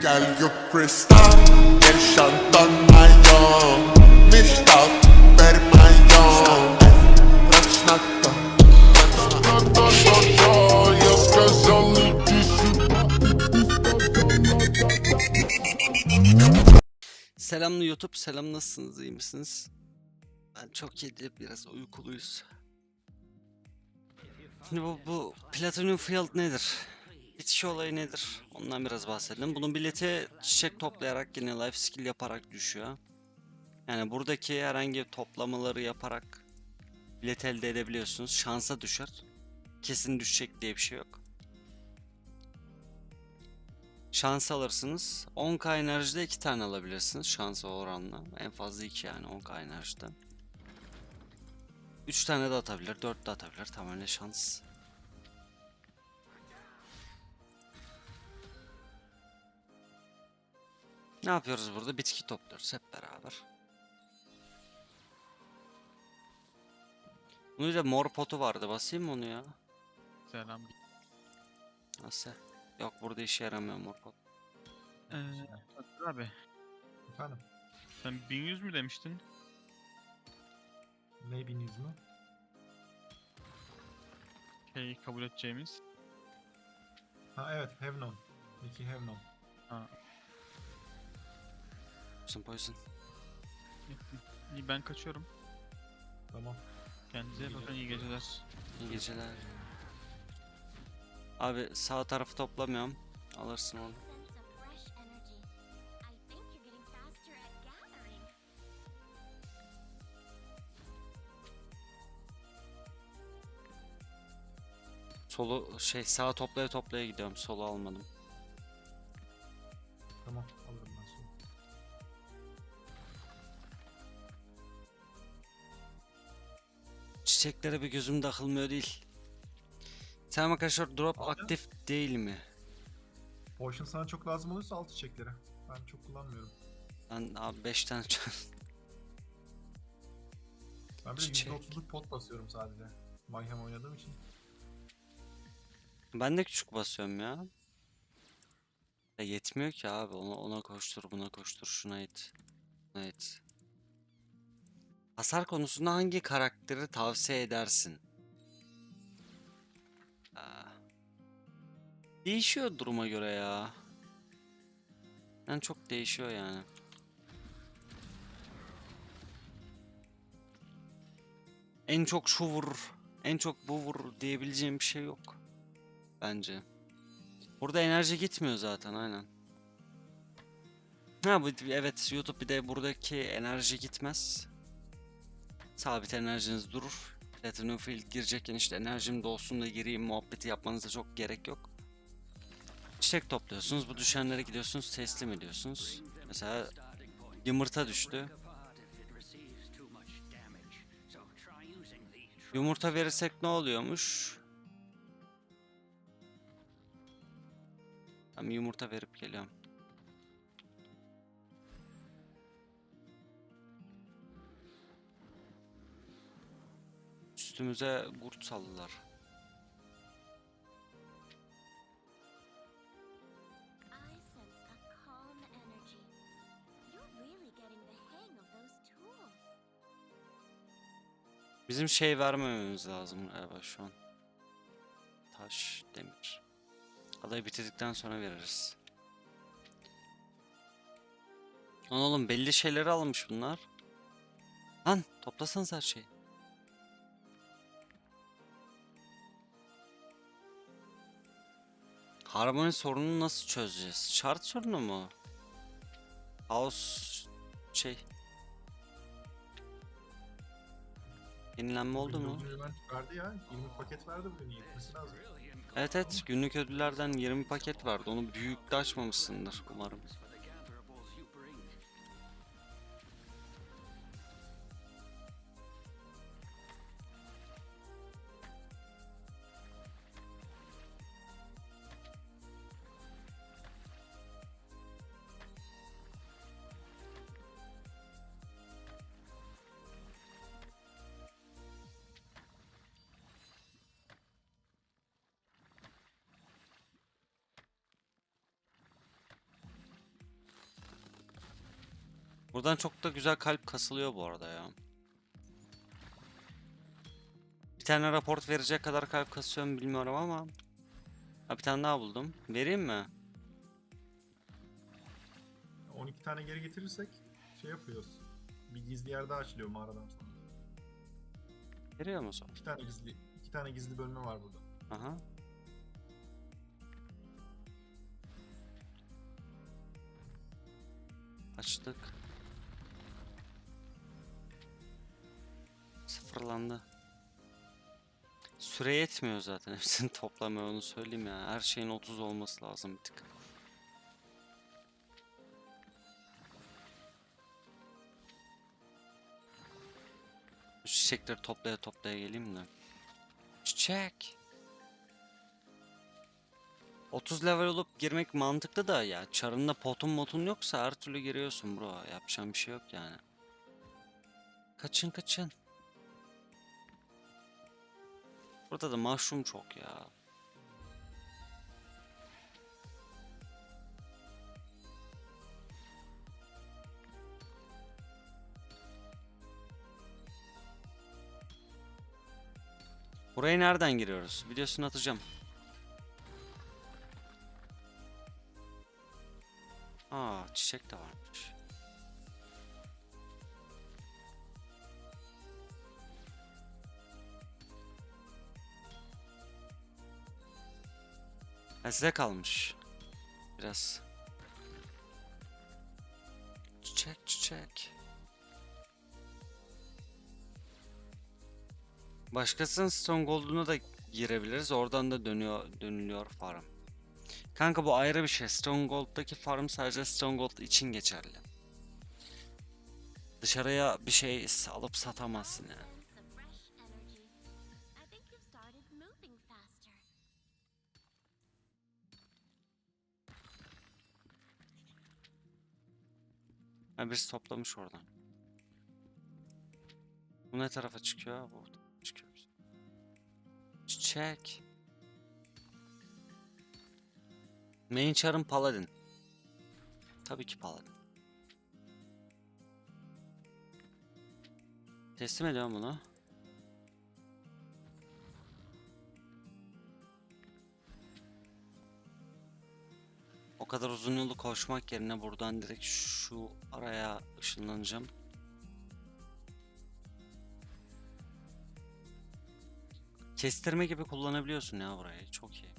Girl, you crystal, el Shantan mają Myślał, permają Racznata Ja skazany Selamlı YouTube, selam nasılsınız, iyi misiniz? Ben çok iyiyim, biraz uykuluyuz. Şimdi bu, bu Platinum Field nedir? Bitiş olayı nedir? Ondan biraz bahsedelim. Bunun bileti çiçek toplayarak yine life skill yaparak düşüyor. Yani buradaki herhangi toplamaları yaparak bilet elde edebiliyorsunuz. Şansa düşer. Kesin düşecek diye bir şey yok. Şans alırsınız. 10k enerjide 2 tane alabilirsiniz şansa oranla. En fazla 2 yani 10k enerjiden. 3 tane de atabilir, 4 de atabilir. Tamamen şans. Ne yapıyoruz burada? Bitki topluyoruz hep beraber. Bunun de mor potu vardı. Basayım mı onu ya? Selam. Nasıl? Yok burada işe yaramıyor mor pot. Ee, abi Efendim, sen 1100 mü demiştin? ne biniz mi? Şey kabul edeceğimiz. Ha evet, Hevnon. Nicky Hevnon. Poison poison. İyi ben kaçıyorum. Tamam. Kendinize iyi bakın iyi geceler. İyi geceler. Abi sağ tarafı toplamıyorum. Alırsın onu. Solu şey sağ toplaya toplaya gidiyorum. Solu almadım. Çiçeklere bir gözüm takılmıyor değil. Selam arkadaşlar drop Abi. aktif değil mi? Potion sana çok lazım olursa al çiçekleri. Ben çok kullanmıyorum. Ben abi 5 tane Ben bir de Çiçek. %30'luk pot basıyorum sadece. Mayhem oynadığım için. Ben de küçük basıyorum ya. Ya yetmiyor ki abi. Ona, ona koştur, buna koştur, şuna it. Buna it. Hasar konusunda hangi karakteri tavsiye edersin? Aa. Değişiyor duruma göre ya. Yani çok değişiyor yani. En çok şu vurur, en çok bu vurur diyebileceğim bir şey yok. Bence. Burada enerji gitmiyor zaten aynen. Ha bu evet YouTube bir de buradaki enerji gitmez. Sabit enerjiniz durur. Platinum Field girecekken işte enerjim dolsun da gireyim muhabbeti yapmanıza çok gerek yok. Çiçek topluyorsunuz. Bu düşenlere gidiyorsunuz teslim ediyorsunuz. Mesela yumurta düştü. Yumurta verirsek ne oluyormuş? Bir yumurta verip geliyorum. Of those tools. Bizim şey vermememiz lazım galiba şu an. Taş, demir. Adayı bitirdikten sonra veririz. Lan oğlum belli şeyleri almış bunlar. Lan toplasanız her şeyi. Harmoni sorununu nasıl çözeceğiz? Şart sorunu mu? House şey. Yenilenme oldu mu? Verdi ya. 20 paket verdi bugün. Yetmesi lazım. Evet evet günlük ödüllerden 20 paket vardı. Onu büyükte açmamışsındır umarım. Buradan çok da güzel kalp kasılıyor bu arada ya. Bir tane raport verecek kadar kalp kasıyorum bilmiyorum ama. Ha bir tane daha buldum. Vereyim mi? 12 tane geri getirirsek şey yapıyoruz. Bir gizli yer daha açılıyor mağaradan sonra. Veriyor musun? İki tane gizli, iki tane gizli bölme var burada. Aha. Açtık. Sıfırlandı. Süre yetmiyor zaten hepsini toplamaya onu söyleyeyim ya. Her şeyin 30 olması lazım bir tık. Çiçekleri toplaya toplaya geleyim de. Çiçek. 30 level olup girmek mantıklı da ya. Çarında potun motun yoksa her türlü giriyorsun bro. Yapacağım bir şey yok yani. Kaçın kaçın. Burada da mushroom çok ya. Buraya nereden giriyoruz? Videosunu atacağım. Aa çiçek de varmış. Ha, size kalmış. Biraz. Çiçek çiçek. Başkasının Stronghold'una da girebiliriz. Oradan da dönüyor dönülüyor farm. Kanka bu ayrı bir şey. Stronghold'daki farm sadece Stronghold için geçerli. Dışarıya bir şey alıp satamazsın yani. Ha birisi toplamış oradan. Bu ne tarafa çıkıyor? Bu çıkıyor. Çiçek. Main char'ın paladin. Tabii ki paladin. Teslim ediyorum bunu. O kadar uzun yolu koşmak yerine buradan direkt şu araya ışınlanacağım. Kestirme gibi kullanabiliyorsun ya burayı. Çok iyi.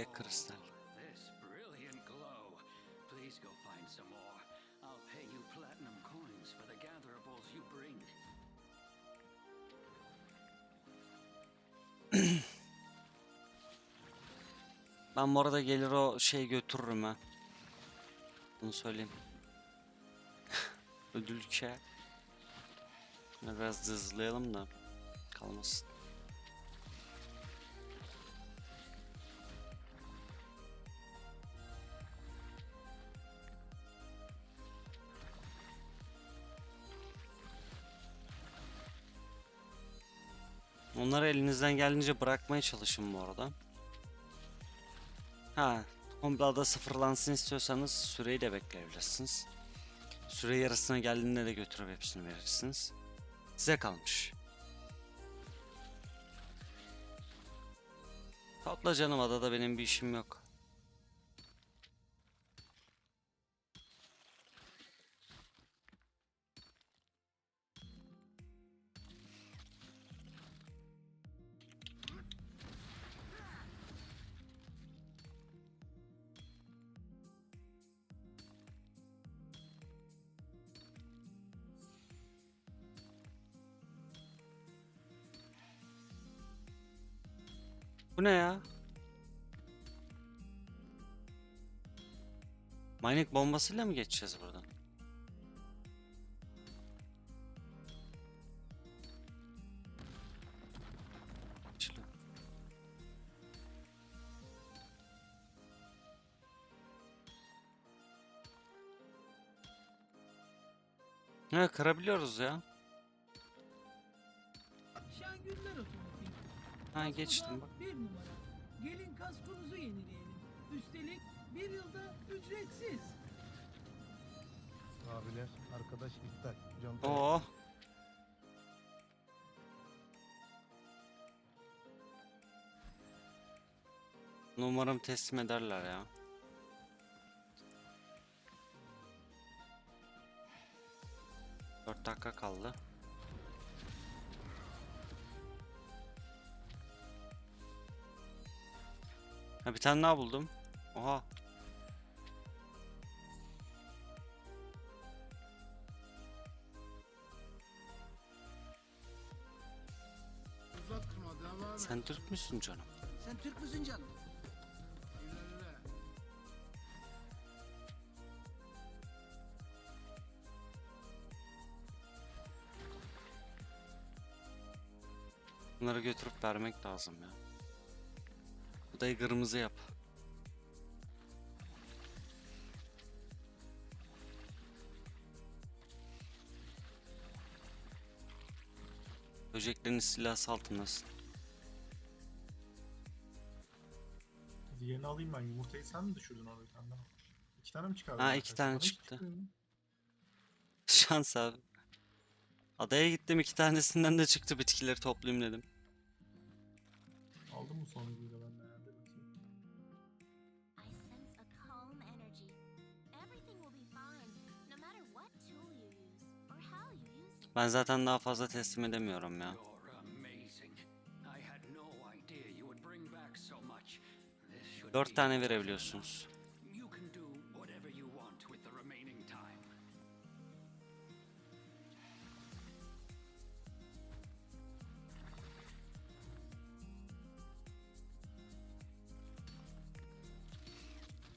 Ve kristal. This brilliant glow. Please go find some more. I'll pay you platinum coins for the gatherables you bring. Ben bu arada gelir o şey götürürüm ha. Bunu söyleyeyim. Ödül şey. Biraz hızlayalım da kalmasın. Onları elinizden geldiğince bırakmaya çalışın bu arada. Ha, komple ada sıfırlansın istiyorsanız süreyi de bekleyebilirsiniz. Süre yarısına geldiğinde de götürüp hepsini verirsiniz. Size kalmış. Topla canım adada benim bir işim yok. Bu ne ya? Mining bombasıyla mı geçeceğiz buradan? Ha kırabiliyoruz ya. Ha geçtim bak. Bir numara. Gelin kaskonuzu yenileyelim. Üstelik bir yılda ücretsiz. Abiler arkadaş iptal. Conta Oo. Umarım teslim ederler ya. Dört dakika kaldı. Ha bir tane daha buldum. Oha. Uzatma devam et. Sen Türk müsün canım? Sen Türk müsün canım? İlerle. Bunları götürüp vermek lazım ya. Budayı kırmızı yap. Böceklerin istilası altındasın. Diğerini alayım ben. Yumurtayı sen mi düşürdün orada bir tane? İki tane mi çıkardın? Ha, iki tane çıktı. Şans abi. Adaya gittim iki tanesinden de çıktı bitkileri toplayayım dedim. Aldın mı sonuncuyu da ben de Ben zaten daha fazla teslim edemiyorum ya. Dört tane verebiliyorsunuz.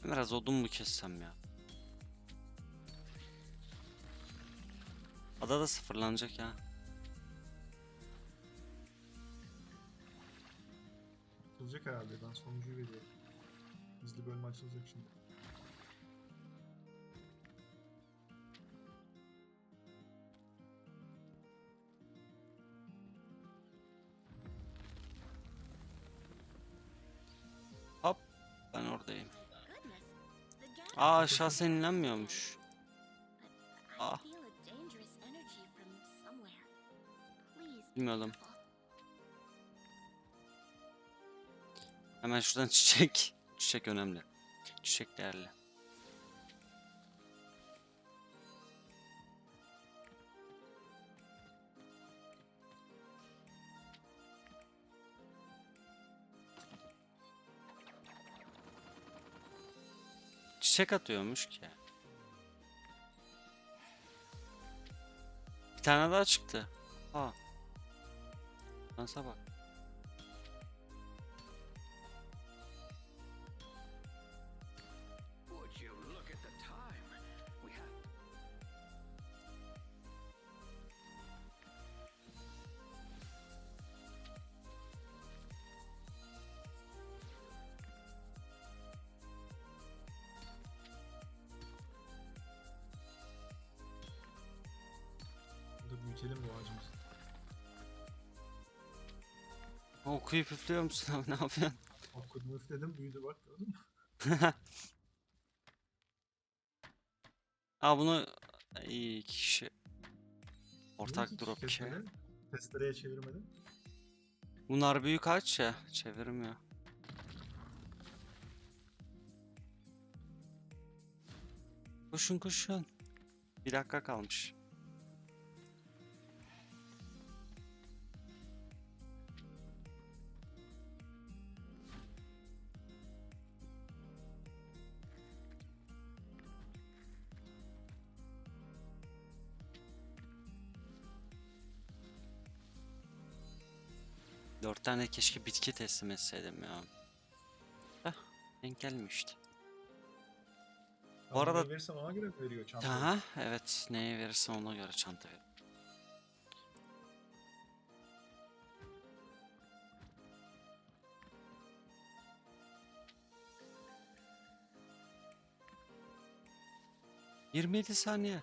Biraz odun mu kessem ya? Ada da sıfırlanacak ya. Açılacak herhalde. Ben sonuncuyu veriyorum. Gizli bölme açılacak şimdi. Hop ben oradayım. Aa aşağı I Ah. Careful. Hemen şuradan çiçek. Çiçek önemli. Çiçek değerli. Çiçek atıyormuş ki. Bir tane daha çıktı. Ha. We have Burada büyütelim bu ağacımızı. Okuyup üflüyor musun abi ne yapıyorsun? Okudum üfledim büyüdü bak gördün mü? Aa bunu iyi iki kişi ortak iki drop ki. Testereye çevirmedi. Bunlar büyük ağaç ya çevirmiyor. Koşun koşun. Bir dakika kalmış. Dört tane keşke bitki teslim etseydim ya. Heh, denk gelmişti. Bu Ama arada- neyi verirsem ona göre veriyor çantayı. Aha, evet neye verirsen ona göre çanta ver. ...27 saniye.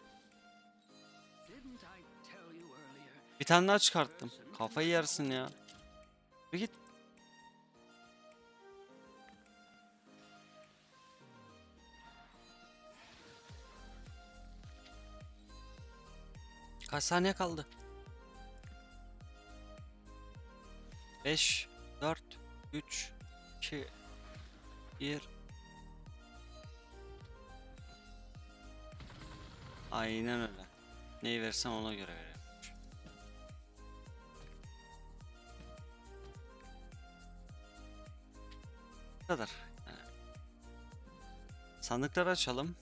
Bir tane daha çıkarttım. Kafayı yersin ya. Bir. Kaç saniye kaldı? 5 4 3 2 1 Aynen öyle. Neyi versem ona göre veriyorum. Kadar. Yani. Sandıkları açalım.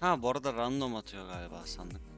Ha bu arada random atıyor galiba sandık.